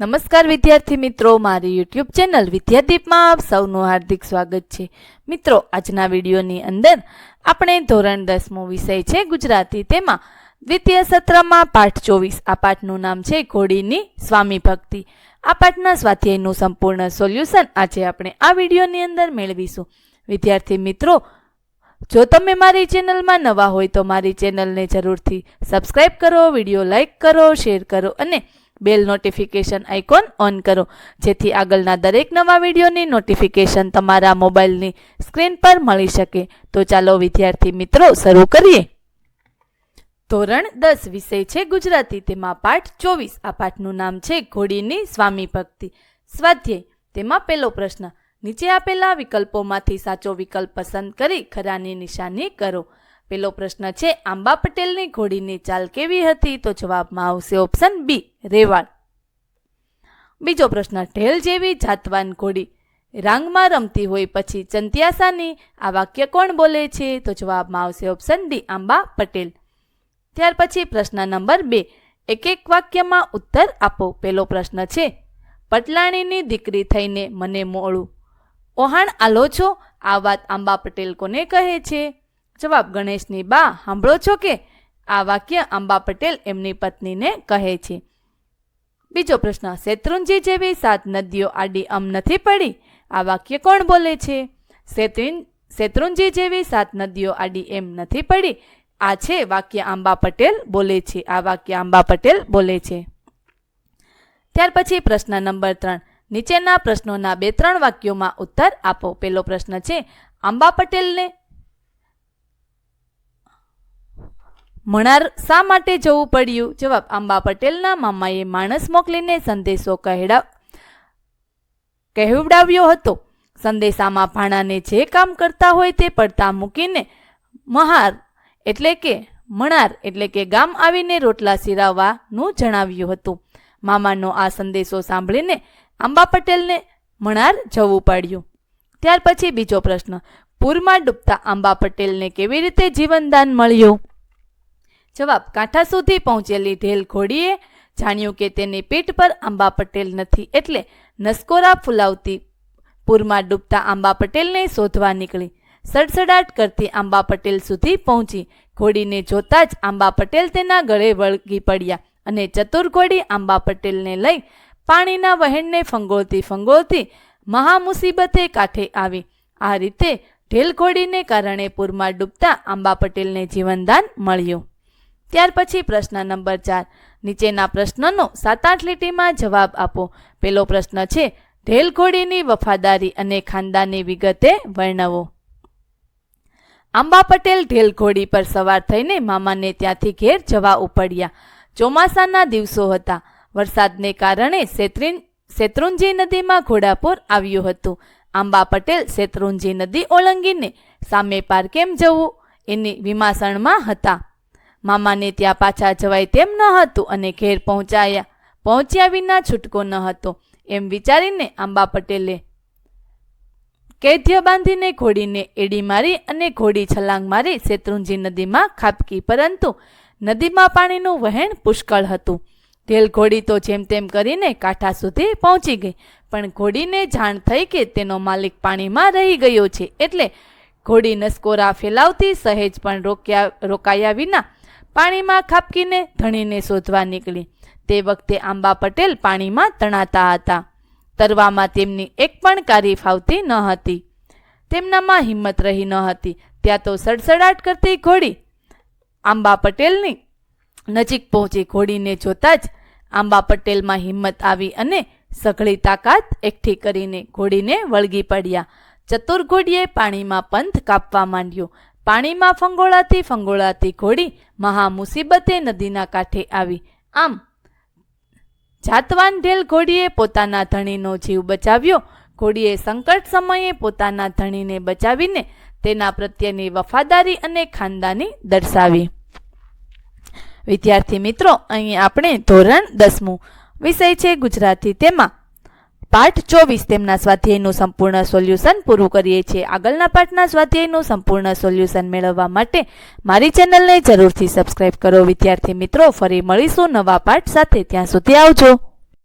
નમસ્કાર વિદ્યાર્થી મિત્રો, મારી યુટ્યુબ ચેનલ વિદ્યાદીપમાં આપ સૌનું હાર્દિક સ્વાગત છે. મિત્રો, આજના વિડીયોની અંદર આપણે ધોરણ દસમો વિષય છે ગુજરાતી તેમાં દ્વિતીય સત્રમાં પાઠ ચોવીસ. આ પાઠનું નામ છે ઘોડીની સ્વામી ભક્તિ. આ પાઠના સ્વાધ્યાયનું સંપૂર્ણ સોલ્યુશન આજે આપણે આ વિડીયોની અંદર મેળવીશું. વિદ્યાર્થી મિત્રો, જો તમે મારી ચેનલમાં નવા હોય તો મારી ચેનલને જરૂરથી સબસ્ક્રાઈબ કરો, વીડિયો લાઇક કરો, શેર કરો અને બેલ નોટિફિકેશન આઇકોન ઓન કરો. જેથી આગળના દરેક નવા વિડીયોની નોટિફિકેશન તમારા મોબાઈલની સ્ક્રીન પર મળી શકે. તો ચાલો વિદ્યાર્થી મિત્રો, શરૂ કરીએ. ધોરણ દસ વિષય છે ગુજરાતી. તેમાં પાઠ ચોવીસ. આ પાઠનું નામ છે ઘોડીની સ્વામી ભક્તિ. સ્વાધ્યાય. તેમાં પહેલો પ્રશ્ન. નીચે આપેલા વિકલ્પોમાંથી સાચો વિકલ્પ પસંદ કરી ખરાની નિશાની કરો. પેલો પ્રશ્ન છે, આંબા પટેલની ઘોડીની ચાલ કેવી હતી? તો જવાબમાં આવશે ઓપ્શન બી રેવાડ. બીજો પ્રશ્ન, ઢેલ જેવી જાતવાન ઘોડી રાંગમાં રમતી હોય પછી ચંત્યાસાની આ વાક્ય કોણ બોલે છે? તો જવાબમાં આવશે ઓપ્શન ડી આંબા પટેલ. ત્યાર પછી પ્રશ્ન નંબર બે એક એક વાક્યમાં ઉત્તર આપો. પેલો પ્રશ્ન છે, પટલાણીની દીકરી થઈને મને મોડું. ઓહાણ આલો છો? આ વાત આંબા પટેલ કોને કહે છે? જવાબ ગણેશની બા, સાંભળો છો કે? આ વાક્ય અંબા પટેલ એમની પત્નીને કહે છે. બીજો પ્રશ્ન, શેત્રુંજી જેવી સાત નદીઓ આડી અમ નથી પડી? આ વાક્ય કોણ બોલે છે? શેત્રુન, શેત્રુંજી જેવી સાત નદીઓ આડી એમ નથી પડી? આ છે વાક્ય આંબા પટેલ બોલે છે. આ વાક્ય આંબા પટેલ બોલે છે. ત્યાર પછી પ્રશ્ન નંબર ત્રણ. નીચેના પ્રશ્નોના બે ત્રણ વાક્યોમાં ઉત્તર આપો. પેલો પ્રશ્ન છે, આંબા પટેલને મણાર શા માટે જવું પડ્યું? જવાબ, આંબા પટેલના મામાએ માણસ મોકલીને સંદેશો કહેડા, કહેવડાવ્યો હતો. સંદેશામાં ભાણાને જે કામ કરતા હોય તે પડતા મૂકીને મહાર એટલે કે મણાર એટલે કે ગામ આવીને રોટલા સિરાવવાનું જણાવ્યું હતું. મામાનો આ સંદેશો સાંભળીને આંબા પટેલને મણાર જવું પડ્યું. ત્યાર પછી બીજો પ્રશ્ન, પૂરમાં ડૂબતા આંબા પટેલને કેવી રીતે જીવનદાન મળ્યું? જવાબ કાંઠા સુધી પહોંચેલી ઢેલ ઘોડીએ જાણ્યું કે તેની પીઠ પર આંબા પટેલ નથી એટલે નસકોરા ફુલાવતી પૂરમાં ડૂબતા આંબા પટેલને શોધવા નીકળી. સડસડાટ કરતી આંબા પટેલ સુધી પહોંચી. ઘોડીને જોતા જ આંબા પટેલ તેના ગળે વળગી પડ્યા અને ચતુર ઘોડી આંબા પટેલને લઈ પાણીના વહેણને ફંગોળતી ફંગોળતી મહામુસીબતે કાંઠે આવી. આ રીતે ઢેલઘોડીને કારણે પૂરમાં ડૂબતા આંબા પટેલને જીવનદાન મળ્યું. ત્યાર પછી પ્રશ્ન નંબર ચાર. નીચેના પ્રશ્નનો સાત આઠ લીટીમાં જવાબ આપો. પહેલો પ્રશ્ન છે, ઢેલઘોડીની વફાદારી અને ખાનદાની વિગતે વર્ણવો. આંબા પટેલ ઢેલ ઘોડી પર સવાર થઈને મામાને ત્યાંથી ઘેર જવા ઉપડ્યા. ચોમાસાના દિવસો હતા. વરસાદને કારણે શેત્રીન, શેત્રુંજી નદીમાં ઘોડાપુર આવ્યું હતું. આંબા પટેલ શેત્રુંજી નદી ઓળંગીને સામે પાર કેમ જવું? એની વિમાસણમાં હતા. મામાને ત્યાં પાછા જવાય તેમ ન હતું અને ઘેર પહોંચાયા. પહોંચ્યા વિના છૂટકો ન હતો. એમ વિચારીને આંબા પટેલે કેદ્ય બાંધીને ઘોડીને એડી મારી અને ઘોડી છલાંગ મારી શેત્રુંજી નદીમાં ખાબકી, પરંતુ નદીમાં પાણીનું વહેણ પુષ્કળ હતું. ઢેલ ઘોડી તો જેમ તેમ કરીને કાંઠા સુધી પહોંચી ગઈ, પણ ઘોડીને જાણ થઈ કે તેનો માલિક પાણીમાં રહી ગયો છે, એટલે ઘોડી નસકોરા ફેલાવતી સહેજ પણ રોક્યા, રોકાયા વિના પાણીમાં ખાપકીને ધણીને શોધવા નીકળી. તે વખતે આંબા પટેલ પાણીમાં તણાતા હતા. તરવામાં તેમની એક પણ કારી ફાવતી ન હતી. તેમનામાં હિંમત રહી ન હતી. ત્યાં તો સડસડાટ કરતી ઘોડી આંબા પટેલની નજીક પહોંચી. ઘોડીને જોતા જ આંબા પટેલમાં હિંમત આવી અને સઘળી તાકાત એકઠી કરીને ઘોડીને વળગી પડ્યા. ચતુર ઘોડીએ પાણીમાં પંથ કાપવા માંડ્યો. પાણીમાં ફંગોળાતી ફંગોળાતી ઘોડી મહામુસીબતે નદીના કાંઠે આવી. આમ, જાતવાન ઢેલ ઘોડીએ પોતાના ધણીનો જીવ બચાવ્યો. ઘોડીએ સંકટ સમયે પોતાના ધણીને બચાવીને તેના પ્રત્યેની વફાદારી અને ખાનદાની દર્શાવી. વિદ્યાર્થી મિત્રો, અહીં આપણે ધોરણ દસમું વિષય છે ગુજરાતી તેમાં પાઠ ચોવીસ તેમના સ્વાધ્યાયનું સંપૂર્ણ સોલ્યુશન પૂરું કરીએ છીએ. આગળના પાઠના સ્વાધ્યાયનું સંપૂર્ણ સોલ્યુશન મેળવવા માટે મારી ચેનલને જરૂરથી સબસ્ક્રાઇબ કરો. વિદ્યાર્થી મિત્રો, ફરી મળીશું નવા પાઠ સાથે. ત્યાં સુધી આવજો.